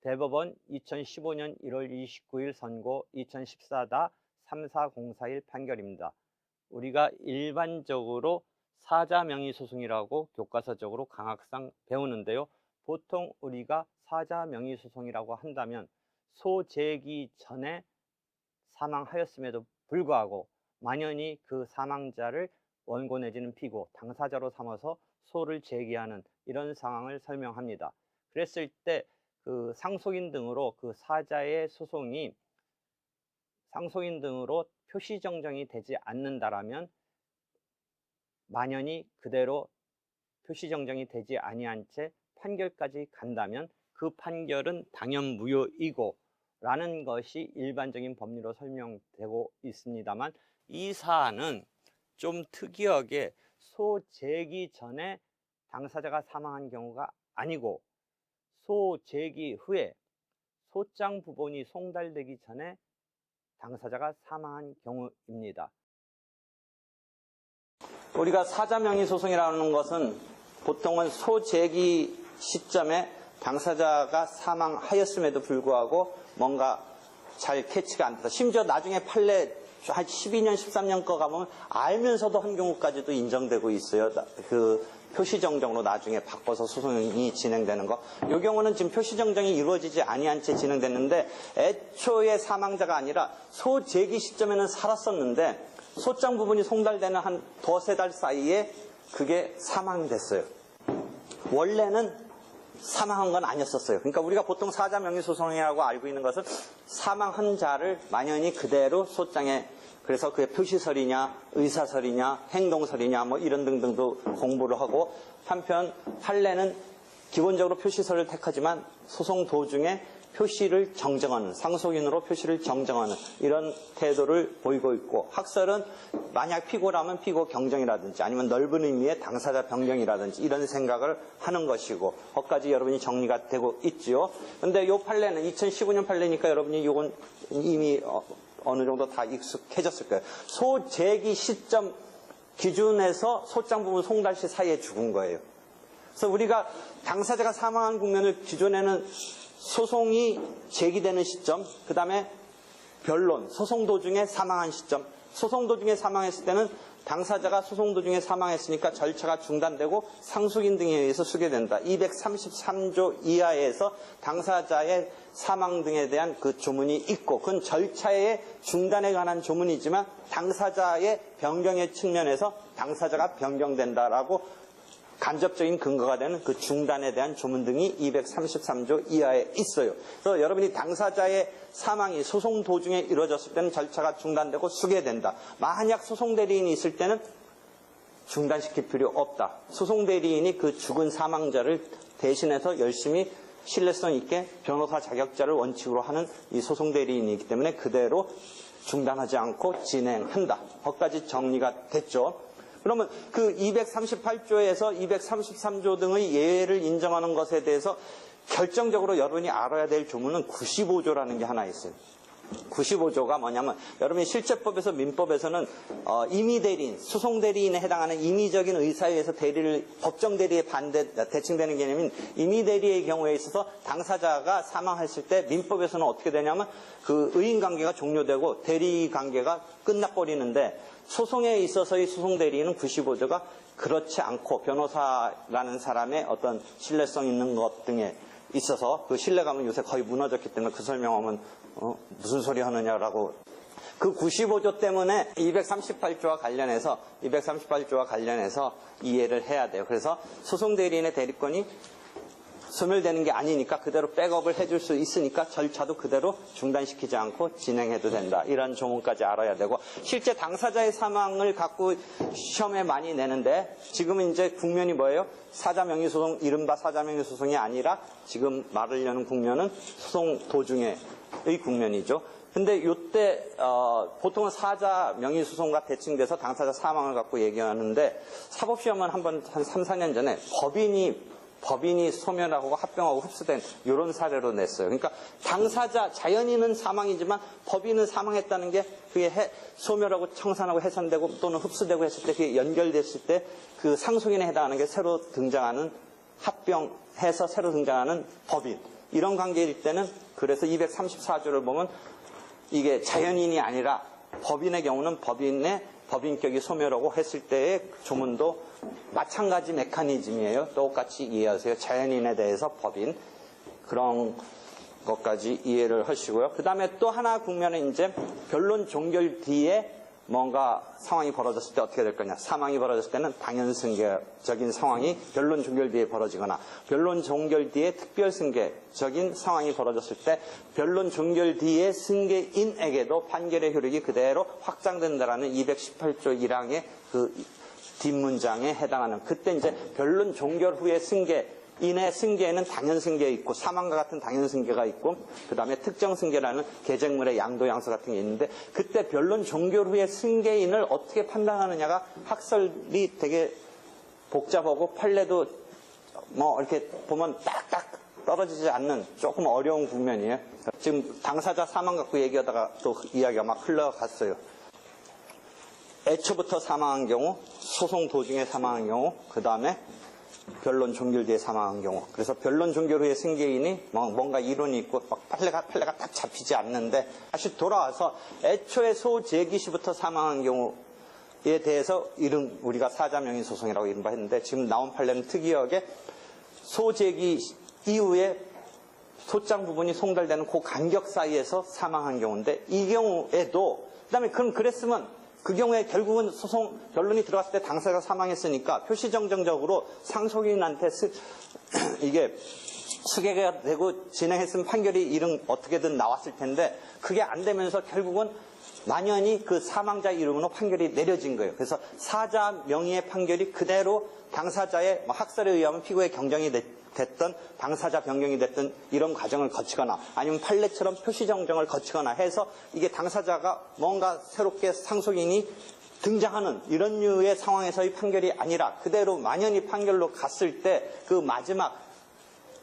대법원 2015년 1월 29일 선고 2014다 34041 판결입니다. 우리가 일반적으로 사자 명의 소송이라고 교과서적으로 강학상 배우는데요. 보통 우리가 사자 명의 소송이라고 한다면 소재기 전에 사망하였음에도 불구하고 만연히 그 사망자를 원고 내지는 피고 당사자로 삼아서 소를 제기하는 이런 상황을 설명합니다. 그랬을 때 그 상속인 등으로 그 사자의 소송이 상속인 등으로 표시 정정이 되지 않는다라면 만연히 그대로 표시 정정이 되지 아니한 채 판결까지 간다면 그 판결은 당연 무효이고 라는 것이 일반적인 법리로 설명되고 있습니다만 이 사안은 좀 특이하게 소 재기 전에 당사자가 사망한 경우가 아니고 소 재기 후에 소장 부분이 송달되기 전에 당사자가 사망한 경우입니다. 우리가 사자명의 소송이라는 것은 보통은 소재기 시점에 당사자가 사망하였음에도 불구하고 뭔가 잘 캐치가 안 돼서 심지어 나중에 판례 한 12년, 13년 거 가보면 알면서도 한 경우까지도 인정되고 있어요. 그 표시정정으로 나중에 바꿔서 소송이 진행되는 거. 이 경우는 지금 표시정정이 이루어지지 아니한 채 진행됐는데 애초에 사망자가 아니라 소재기 시점에는 살았었는데 소장 부분이 송달되는 한 두세 달 사이에 그게 사망이 됐어요. 원래는 사망한 건 아니었었어요. 그러니까 우리가 보통 사자 명의 소송이라고 알고 있는 것은 사망한 자를 만연히 그대로 소장에 그래서 그게 표시설이냐, 의사설이냐, 행동설이냐, 뭐 이런 등등도 공부를 하고 한편 판례는 기본적으로 표시설을 택하지만 소송 도중에 표시를 정정하는 상속인으로 표시를 정정하는 이런 태도를 보이고 있고 학설은 만약 피고라면 피고 경정이라든지 아니면 넓은 의미의 당사자 변경이라든지 이런 생각을 하는 것이고 거기까지 여러분이 정리가 되고 있지요. 근데 요 판례는 2015년 판례니까 여러분이 요건 이미 어, 어느 정도 다 익숙해졌을 거예요. 소재기 시점 기준에서 소장 부분 송달시 사이에 죽은 거예요. 그래서 우리가 당사자가 사망한 국면을 기존에는 소송이 제기되는 시점, 그 다음에 변론, 소송 도중에 사망한 시점, 소송 도중에 사망했을 때는 당사자가 소송 도중에 사망했으니까 절차가 중단되고 상속인 등에 의해서 수개된다. 233조 이하에서 당사자의 사망 등에 대한 그 조문이 있고 그건 절차의 중단에 관한 조문이지만 당사자의 변경의 측면에서 당사자가 변경된다라고 간접적인 근거가 되는 그 중단에 대한 조문 등이 233조 이하에 있어요. 그래서 여러분이 당사자의 사망이 소송 도중에 이루어졌을 때는 절차가 중단되고 수개된다. 만약 소송 대리인이 있을 때는 중단시킬 필요 없다. 소송 대리인이 그 죽은 사망자를 대신해서 열심히 신뢰성 있게 변호사 자격자를 원칙으로 하는 이 소송 대리인이기 때문에 그대로 중단하지 않고 진행한다. 거기까지 정리가 됐죠. 그러면 그 238조에서 233조 등의 예외를 인정하는 것에 대해서 결정적으로 여러분이 알아야 될 조문은 95조라는 게 하나 있어요. 95조가 뭐냐면 여러분이 실제법에서 민법에서는 어, 임의 대리인, 소송 대리인에 해당하는 임의적인 의사에 의해서 대리를 법정 대리에 반대 대칭되는 개념인 임의 대리의 경우에 있어서 당사자가 사망했을 때 민법에서는 어떻게 되냐면 그 의인 관계가 종료되고 대리 관계가 끝나버리는데 소송에 있어서의 소송 대리인은 95조가 그렇지 않고 변호사라는 사람의 어떤 신뢰성 있는 것 등에 있어서 그 신뢰감은 요새 거의 무너졌기 때문에 그 설명하면 어, 무슨 소리 하느냐라고 그 95조 때문에 238조와 관련해서 238조와 관련해서 이해를 해야 돼요. 그래서 소송 대리인의 대리권이 소멸되는 게 아니니까 그대로 백업을 해줄 수 있으니까 절차도 그대로 중단시키지 않고 진행해도 된다. 이런 조문까지 알아야 되고 실제 당사자의 사망을 갖고 시험에 많이 내는데 지금은 이제 국면이 뭐예요? 사자 명의 소송, 이른바 사자 명의 소송이 아니라 지금 말하려는 국면은 소송 도중에의 국면이죠. 근데 요때 어, 보통은 사자 명의 소송과 대칭돼서 당사자 사망을 갖고 얘기하는데 사법시험은 한번 한 3, 4년 전에 법인이 법인이 소멸하고 합병하고 흡수된 이런 사례로 냈어요. 그러니까 당사자 자연인은 사망이지만 법인은 사망했다는 게 그게 해- 소멸하고 청산하고 해산되고 또는 흡수되고 했을 때 그게 연결됐을 때 그 상속인에 해당하는 게 새로 등장하는 합병해서 새로 등장하는 법인 이런 관계일 때는 그래서 234조를 보면 이게 자연인이 아니라 법인의 경우는 법인의 법인격이 소멸하고 했을 때의 조문도 마찬가지 메커니즘이에요. 똑같이 이해하세요. 자연인에 대해서 법인 그런 것까지 이해를 하시고요. 그 다음에 또 하나 국면은 이제 변론 종결 뒤에 뭔가 상황이 벌어졌을 때 어떻게 될 거냐. 사망이 벌어졌을 때는 당연승계적인 상황이 변론 종결 뒤에 벌어지거나 변론 종결 뒤에 특별승계적인 상황이 벌어졌을 때 변론 종결 뒤에 승계인에게도 판결의 효력이 그대로 확장된다라는 218조 1항의 그 뒷문장에 해당하는 그때 이제 변론 종결 후에 승계 인의 승계에는 당연 승계 있고 사망과 같은 당연 승계가 있고 그 다음에 특정 승계라는 계쟁물의 양도 양수 같은 게 있는데 그때 변론 종결 후에 승계인을 어떻게 판단하느냐가 학설이 되게 복잡하고 판례도 뭐 이렇게 보면 딱딱 떨어지지 않는 조금 어려운 국면이에요. 지금 당사자 사망 갖고 얘기하다가 또 이야기가 막 흘러갔어요. 애초부터 사망한 경우, 소송 도중에 사망한 경우, 그 다음에 변론 종결 뒤에 사망한 경우. 그래서 변론 종결 후에 승계인이 뭐 뭔가 이론이 있고 막 판례가, 판례가 딱 잡히지 않는데 다시 돌아와서 애초에 소재기 시부터 사망한 경우에 대해서 이름 우리가 사자명의 소송이라고 이른바 했는데 지금 나온 판례는 특이하게 소재기 이후에 소장 부분이 송달되는 그 간격 사이에서 사망한 경우인데 이 경우에도 그다음에 그럼 그랬으면 그 경우에 결국은 소송 결론이 들어갔을 때 당사자가 사망했으니까 표시정정적으로 상속인한테 스- 이게 수개가 되고 진행했으면 판결이 이름 어떻게든 나왔을 텐데 그게 안 되면서 결국은 만연히 그 사망자 이름으로 판결이 내려진 거예요. 그래서 사자 명의의 판결이 그대로 당사자의 뭐 학설에 의하면 피고의 경정이 됐- 됐던 당사자 변경이 됐던 이런 과정을 거치거나 아니면 판례처럼 표시 정정을 거치거나 해서 이게 당사자가 뭔가 새롭게 상속인이 등장하는 이런 류의 상황에서의 판결이 아니라 그대로 만연히 판결로 갔을 때 그 마지막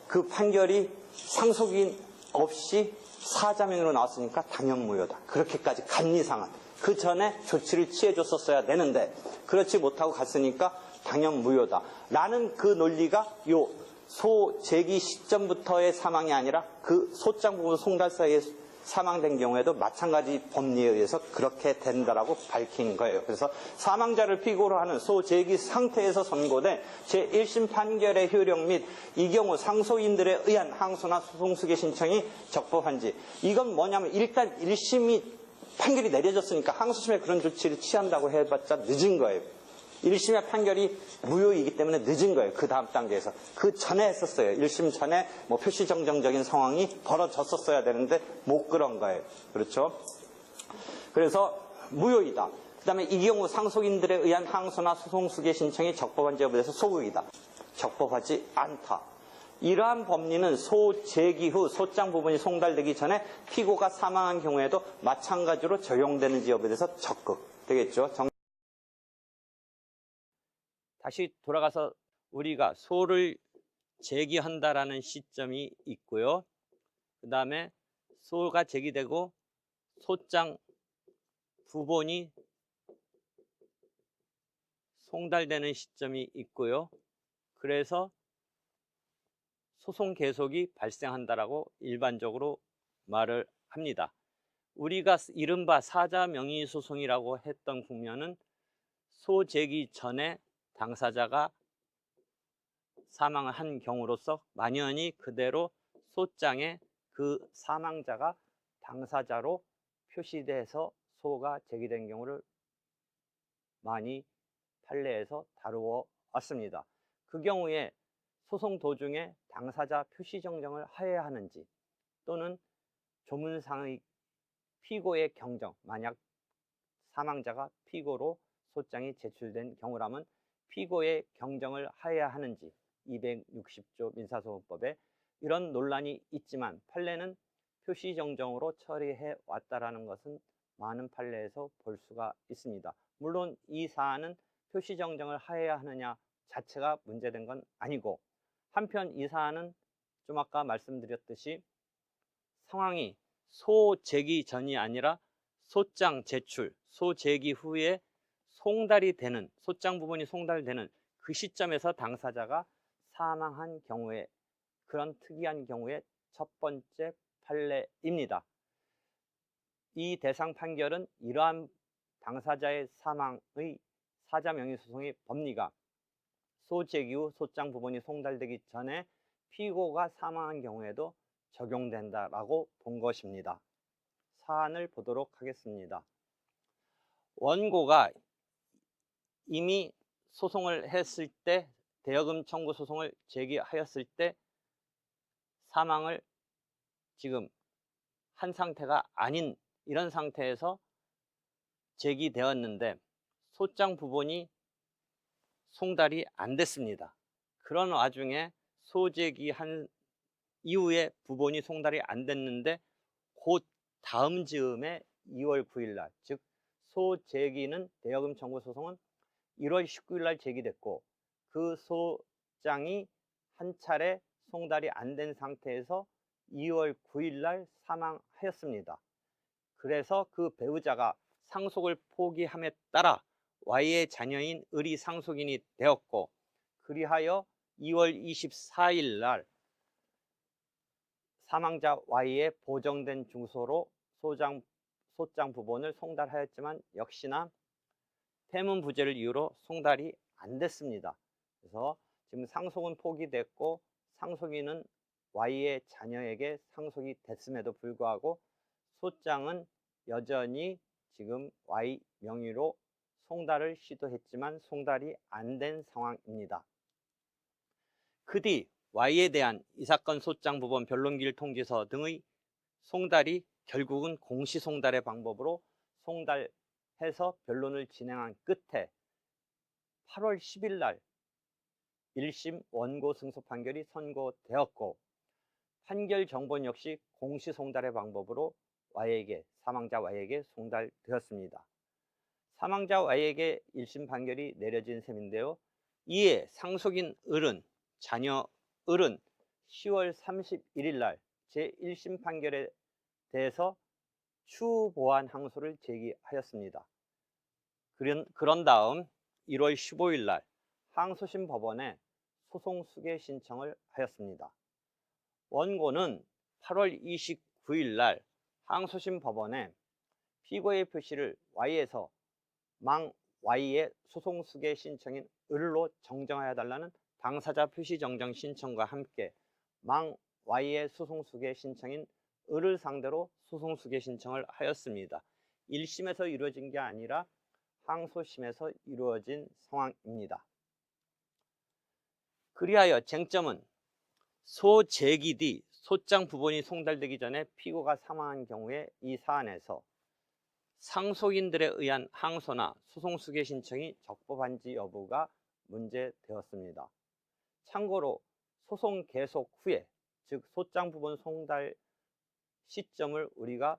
그 판결이 상속인 없이 사자명으로 나왔으니까 당연 무효다. 그렇게까지 간 이상은. 그 전에 조치를 취해줬었어야 되는데, 그렇지 못하고 갔으니까 당연 무효다. 라는 그 논리가 요 소 제기 시점부터의 사망이 아니라 그 소장 부분 송달 사이에 사망된 경우에도 마찬가지 법리에 의해서 그렇게 된다라고 밝힌 거예요. 그래서 사망자를 피고로 하는 소재기 상태에서 선고된 제1심 판결의 효력 및 이 경우 상소인들에 의한 항소나 소송수계 신청이 적법한지 이건 뭐냐면 일단 1심이 판결이 내려졌으니까 항소심에 그런 조치를 취한다고 해봤자 늦은 거예요. 1심의 판결이 무효이기 때문에 늦은 거예요. 그 다음 단계에서. 그 전에 했었어요. 1심 전에 뭐 표시정정적인 상황이 벌어졌었어야 되는데 못 그런 거예요. 그렇죠? 그래서 무효이다. 그 다음에 이 경우 상속인들에 의한 항소나 소송수계 신청이 적법한지 여부에 대해서 소극이다. 적법하지 않다. 이러한 법리는 소재기 후 소장 부분이 송달되기 전에 피고가 사망한 경우에도 마찬가지로 적용되는지 여부에 대해서 적극 되겠죠. 정- 다시 돌아가서 우리가 소를 제기한다라는 시점이 있고요. 그 다음에 소가 제기되고 소장 부본이 송달되는 시점이 있고요. 그래서 소송 계속이 발생한다라고 일반적으로 말을 합니다. 우리가 이른바 사자 명의 소송이라고 했던 국면은 소 제기 전에 당사자가 사망을 한 경우로서 만연히 그대로 소장에 그 사망자가 당사자로 표시돼서 소가 제기된 경우를 많이 판례에서 다루어 왔습니다. 그 경우에 소송 도중에 당사자 표시 정정을 하여야 하는지 또는 조문상의 피고의 경정, 만약 사망자가 피고로 소장이 제출된 경우라면 피고의 경정을 하여야 하는지 260조 민사소송법에 이런 논란이 있지만 판례는 표시 정정으로 처리해 왔다라는 것은 많은 판례에서 볼 수가 있습니다. 물론 이 사안은 표시 정정을 하여야 하느냐 자체가 문제된 건 아니고 한편 이 사안은 좀 아까 말씀드렸듯이 상황이 소재기 전이 아니라 소장 제출, 소재기 후에 송달이 되는, 소장 부분이 송달되는 그 시점에서 당사자가 사망한 경우에 그런 특이한 경우에 첫 번째 판례입니다. 이 대상 판결은 이러한 당사자의 사망의 사자 명의 소송의 법리가 소재기 후 소장 부분이 송달되기 전에 피고가 사망한 경우에도 적용된다라고 본 것입니다. 사안을 보도록 하겠습니다. 원고가 이미 소송을 했을 때 대여금 청구 소송을 제기하였을 때 사망을 지금 한 상태가 아닌 이런 상태에서 제기되었는데 소장 부분이 송달이 안 됐습니다. 그런 와중에 소재기한 이후에 부분이 송달이 안 됐는데 곧 다음 즈음에 2월 9일 날, 즉 소재기는 대여금 청구 소송은 1월 19일 날 제기됐고 그 소장이 한 차례 송달이 안 된 상태에서 2월 9일 날 사망하였습니다. 그래서 그 배우자가 상속을 포기함에 따라 Y의 자녀인 을이 상속인이 되었고 그리하여 2월 24일 날 사망자 Y의 보정된 중소로 소장, 소장 부분을 송달하였지만 역시나 태문 부재를 이유로 송달이 안 됐습니다. 그래서 지금 상속은 포기됐고 상속인은 Y의 자녀에게 상속이 됐음에도 불구하고 소장은 여전히 지금 Y 명의로 송달을 시도했지만 송달이 안 된 상황입니다. 그 뒤 Y에 대한 이 사건 소장 부분 변론기일 통지서 등의 송달이 결국은 공시송달의 방법으로 송달 해서 변론을 진행한 끝에 8월 10일 날 1심 원고 승소 판결이 선고되었고 판결 정본 역시 공시 송달의 방법으로 Y에게 사망자 Y에게 송달되었습니다. 사망자 Y에게 1심 판결이 내려진 셈인데요. 이에 상속인 을은 자녀 을은 10월 31일 날 제1심 판결에 대해서 추후 보완 항소를 제기하였습니다. 그런, 그런 다음 1월 15일 날 항소심 법원에 소송 수계 신청을 하였습니다. 원고는 8월 29일 날 항소심 법원에 피고의 표시를 Y에서 망 Y의 소송 수계 신청인 을로 정정하여 달라는 당사자 표시 정정 신청과 함께 망 Y의 소송 수계 신청인 을을 상대로 소송 수계 신청을 하였습니다. 1심에서 이루어진 게 아니라 항소심에서 이루어진 상황입니다. 그리하여 쟁점은 소재기 뒤 소장 부분이 송달되기 전에 피고가 사망한 경우에 이 사안에서 상속인들에 의한 항소나 소송 수계 신청이 적법한지 여부가 문제되었습니다. 참고로 소송 계속 후에 즉 소장 부분 송달 시점을 우리가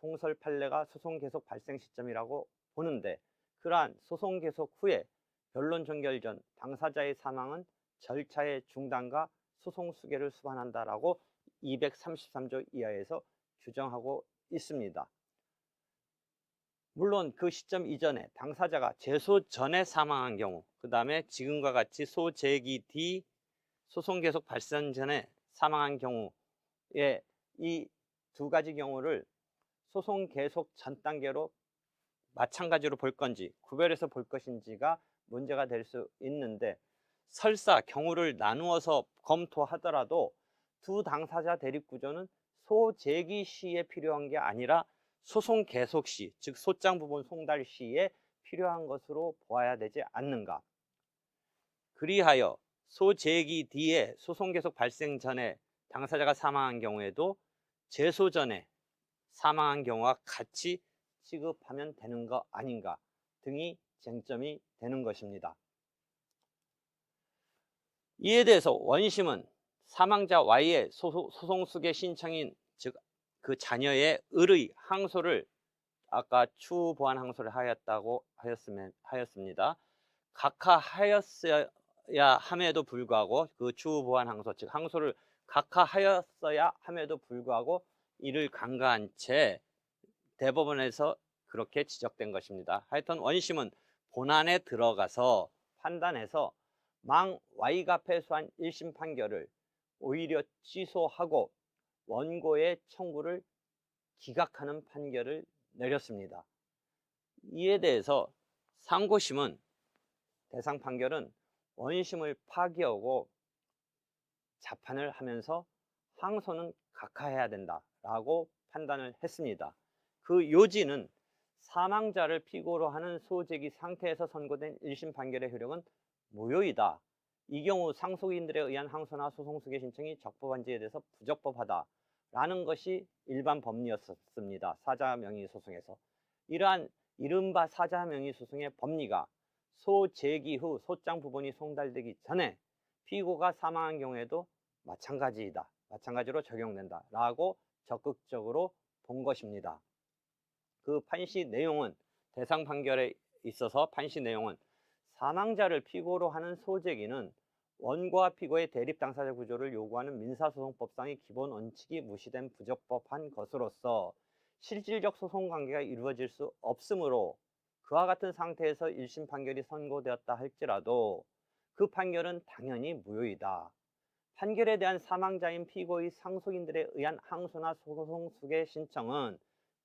통설 판례가 소송 계속 발생 시점이라고 보는데 그러한 소송 계속 후에 변론 종결 전 당사자의 사망은 절차의 중단과 소송 수계를 수반한다라고 233조 이하에서 규정하고 있습니다. 물론 그 시점 이전에 당사자가 제소 전에 사망한 경우, 그 다음에 지금과 같이 소재기 뒤 소송 계속 발생 전에 사망한 경우에 이 두 가지 경우를 소송 계속 전 단계로 마찬가지로 볼 건지 구별해서 볼 것인지가 문제가 될 수 있는데 설사 경우를 나누어서 검토하더라도 두 당사자 대립 구조는 소재기 시에 필요한 게 아니라 소송 계속 시, 즉 소장 부분 송달 시에 필요한 것으로 보아야 되지 않는가. 그리하여 소재기 뒤에 소송 계속 발생 전에 당사자가 사망한 경우에도 제소 전에 사망한 경우와 같이 취급하면 되는 거 아닌가 등이 쟁점이 되는 것입니다. 이에 대해서 원심은 사망자 Y의 소송 수계 신청인 즉 그 자녀의 을의 항소를 아까 추후 보완 항소를 하였다고 하였으면 하였습니다. 각하하였어야 함에도 불구하고 그 주보한 항소 즉 항소를 각하하였어야 함에도 불구하고 이를 간과한 채 대법원에서 그렇게 지적된 것입니다. 하여튼 원심은 본안에 들어가서 판단해서 망 Y가 패소한 1심 판결을 오히려 취소하고 원고의 청구를 기각하는 판결을 내렸습니다. 이에 대해서 상고심은 대상 판결은 원심을 파기하고 자판을 하면서 항소는 각하해야 된다라고 판단을 했습니다. 그 요지는 사망자를 피고로 하는 소재기 상태에서 선고된 1심 판결의 효력은 무효이다. 이 경우 상속인들에 의한 항소나 소송 수개 신청이 적법한지에 대해서 부적법하다. 라는 것이 일반 법리였습니다. 사자 명의 소송에서. 이러한 이른바 사자 명의 소송의 법리가 소 제기 후 소장 부분이 송달되기 전에 피고가 사망한 경우에도 마찬가지이다. 마찬가지로 적용된다. 라고 적극적으로 본 것입니다. 그 판시 내용은 대상 판결에 있어서 판시 내용은 사망자를 피고로 하는 소재기는 원고와 피고의 대립 당사자 구조를 요구하는 민사소송법상의 기본 원칙이 무시된 부적법한 것으로서 실질적 소송 관계가 이루어질 수 없으므로 그와 같은 상태에서 1심 판결이 선고되었다 할지라도 그 판결은 당연히 무효이다. 판결에 대한 사망자인 피고의 상속인들에 의한 항소나 소송 수개 신청은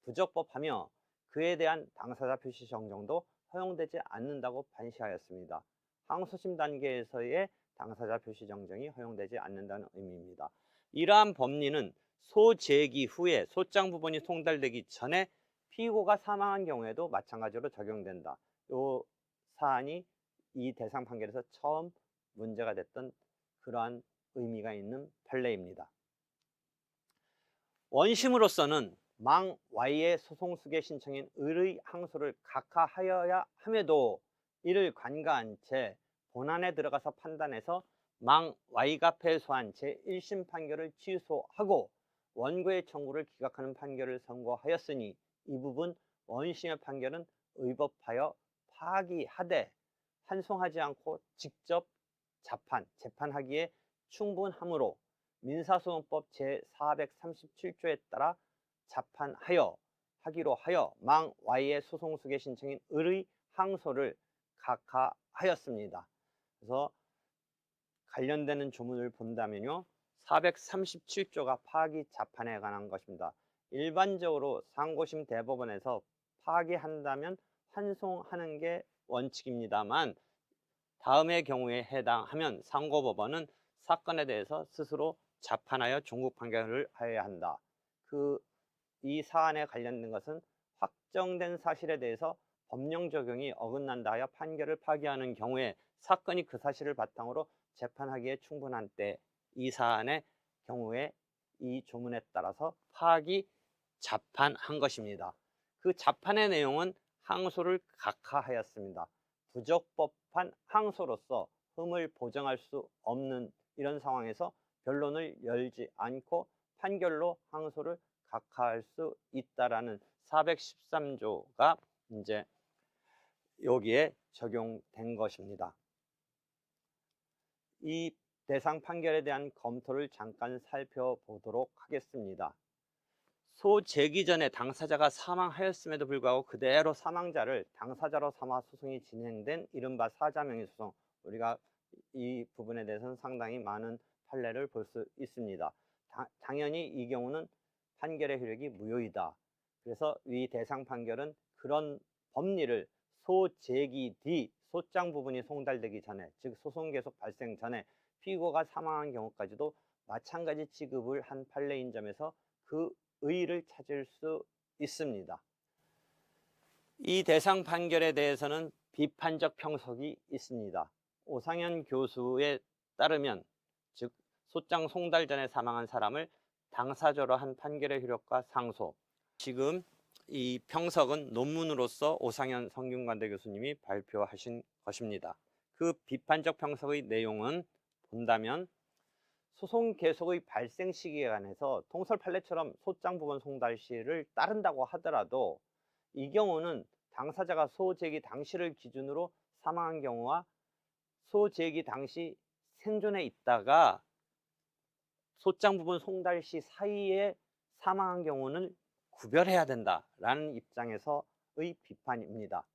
부적법하며 그에 대한 당사자 표시 정정도 허용되지 않는다고 판시하였습니다. 항소심 단계에서의 당사자 표시 정정이 허용되지 않는다는 의미입니다. 이러한 법리는 소재기 후에 소장 부분이 송달되기 전에 피고가 사망한 경우에도 마찬가지로 적용된다. 이 사안이 이 대상 판결에서 처음 문제가 됐던 그러한 의미가 있는 판례입니다. 원심으로서는 망 Y의 소송 수개 신청인 을의 항소를 각하하여야 함에도 이를 관가한 채 본안에 들어가서 판단해서 망 Y가 패소한 제1심 판결을 취소하고 원고의 청구를 기각하는 판결을 선고하였으니 이 부분 원심의 판결은 의법하여 파기하되 환송하지 않고 직접 자판, 재판하기에 충분하므로 민사소송법 제437조에 따라 자판하여 하기로 하여 망 Y의 소송 수개 신청인 을의 항소를 각하하였습니다. 그래서 관련되는 조문을 본다면요. 437조가 파기 자판에 관한 것입니다. 일반적으로 상고심 대법원에서 파기한다면 환송하는 게 원칙입니다만 다음의 경우에 해당하면 상고법원은 사건에 대해서 스스로 자판하여 종국 판결을 하여야 한다. 그 이 사안에 관련된 것은 확정된 사실에 대해서 법령 적용이 어긋난다 하여 판결을 파기하는 경우에 사건이 그 사실을 바탕으로 재판하기에 충분한 때 이 사안의 경우에 이 조문에 따라서 파기 자판한 것입니다. 그 자판의 내용은 항소를 각하하였습니다. 부적법한 항소로서 흠을 보정할 수 없는 이런 상황에서 변론을 열지 않고 판결로 항소를 각하할 수 있다라는 413조가 이제 여기에 적용된 것입니다. 이 대상 판결에 대한 검토를 잠깐 살펴보도록 하겠습니다. 소 제기 전에 당사자가 사망하였음에도 불구하고 그대로 사망자를 당사자로 삼아 소송이 진행된 이른바 사자명의 소송 우리가 이 부분에 대해서는 상당히 많은 판례를 볼 수 있습니다. 다, 당연히 이 경우는 판결의 효력이 무효이다. 그래서 위 대상 판결은 그런 법리를 소제기 뒤 소장 부분이 송달되기 전에 즉 소송 계속 발생 전에 피고가 사망한 경우까지도 마찬가지 취급을 한 판례인 점에서 그 의의를 찾을 수 있습니다. 이 대상 판결에 대해서는 비판적 평석이 있습니다. 오상현 교수에 따르면 즉 소장 송달 전에 사망한 사람을 당사자로 한 판결의 효력과 상소 지금 이 평석은 논문으로서 오상현 성균관대 교수님이 발표하신 것입니다. 그 비판적 평석의 내용은 본다면 소송 계속의 발생 시기에 관해서 통설 판례처럼 소장 부분 송달 시를 따른다고 하더라도 이 경우는 당사자가 소제기 당시를 기준으로 사망한 경우와 소재기 당시 생존해 있다가 소장 부분 송달시 사이에 사망한 경우는 구별해야 된다라는 입장에서의 비판입니다.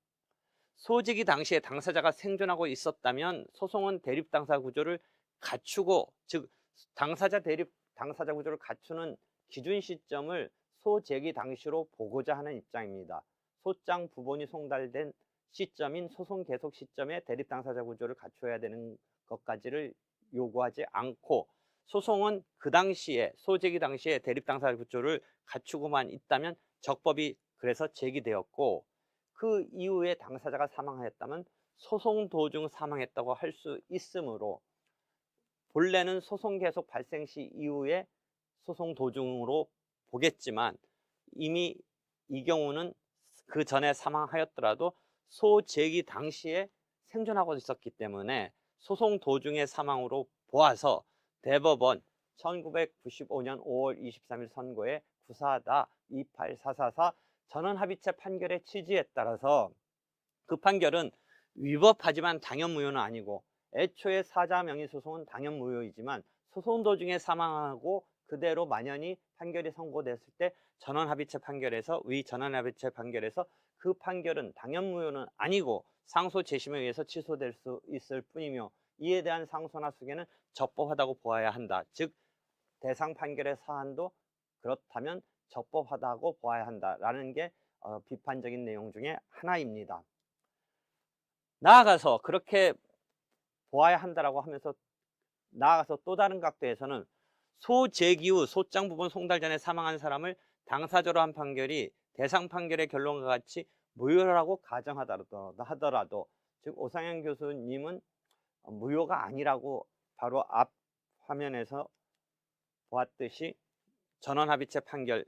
소지기 당시에 당사자가 생존하고 있었다면 소송은 대립 당사 구조를 갖추고 즉 당사자 대립 당사자 구조를 갖추는 기준 시점을 소재기 당시로 보고자 하는 입장입니다. 소장 부본이 송달된 시점인 소송 계속 시점에 대립 당사자 구조를 갖춰야 되는 것까지를 요구하지 않고 소송은 그 당시에 소재기 당시에 대립 당사자 구조를 갖추고만 있다면 적법이 그래서 제기되었고 그 이후에 당사자가 사망하였다면 소송 도중 사망했다고 할 수 있으므로 본래는 소송 계속 발생 시 이후에 소송 도중으로 보겠지만 이미 이 경우는 그 전에 사망하였더라도 소재기 당시에 생존하고 있었기 때문에 소송 도중의 사망으로 보아서 대법원 1995년 5월 23일 선고의 구사다 28444 전원 합의체 판결의 취지에 따라서 그 판결은 위법하지만 당연무효는 아니고 애초에 사자 명의 소송은 당연무효이지만 소송 도중에 사망하고 그대로 만연히 판결이 선고됐을 때 전원 합의체 판결에서 위 전원 합의체 판결에서 그 판결은 당연무효는 아니고 상소 재심에 의해서 취소될 수 있을 뿐이며 이에 대한 상소나 수계는 적법하다고 보아야 한다. 즉 대상 판결의 사안도 그렇다면 적법하다고 보아야 한다라는 게 어, 비판적인 내용 중에 하나입니다. 나아가서 그렇게 보아야 한다라고 하면서 나아가서 또 다른 각도에서는 소재기 후 소장 부분 송달 전에 사망한 사람을 당사자로 한 판결이 대상 판결의 결론과 같이 무효라고 가정하더라도 하더라도 즉 오상현 교수님은 무효가 아니라고 바로 앞 화면에서 보았듯이 전원합의체 판결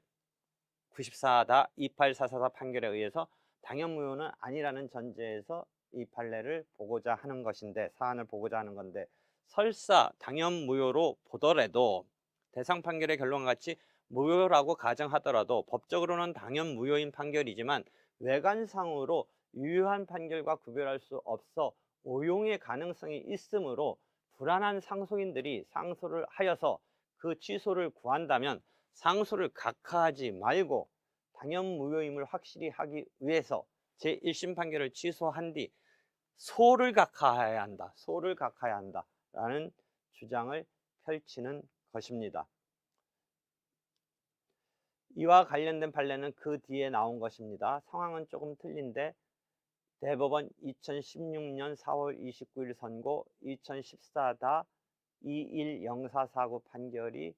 94다 28444 판결에 의해서 당연 무효는 아니라는 전제에서 이 판례를 보고자 하는 것인데 사안을 보고자 하는 건데 설사 당연 무효로 보더라도 대상 판결의 결론과 같이 무효라고 가정하더라도 법적으로는 당연 무효인 판결이지만 외관상으로 유효한 판결과 구별할 수 없어 오용의 가능성이 있으므로 불안한 상소인들이 상소를 하여서 그 취소를 구한다면 상소를 각하하지 말고 당연 무효임을 확실히 하기 위해서 제1심 판결을 취소한 뒤 소를 각하해야 한다. 소를 각하해야 한다. 라는 주장을 펼치는 것입니다. 이와 관련된 판례는 그 뒤에 나온 것입니다. 상황은 조금 틀린데 대법원 2016년 4월 29일 선고 2014다 210449 판결이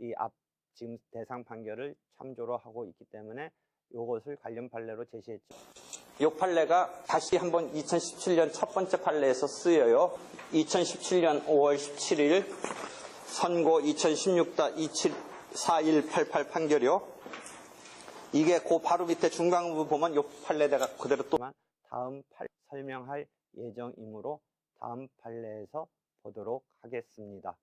이 앞 지금 대상 판결을 참조로 하고 있기 때문에 이것을 관련 판례로 제시했죠. 이 판례가 다시 한번 2017년 첫 번째 판례에서 쓰여요. 2017년 5월 17일 선고 2016-274188 판결이요. 이게 그 바로 밑에 중간부 보면 이 판례가 그대로 또 다음 팔 설명할 예정이므로 다음 판례에서 보도록 하겠습니다.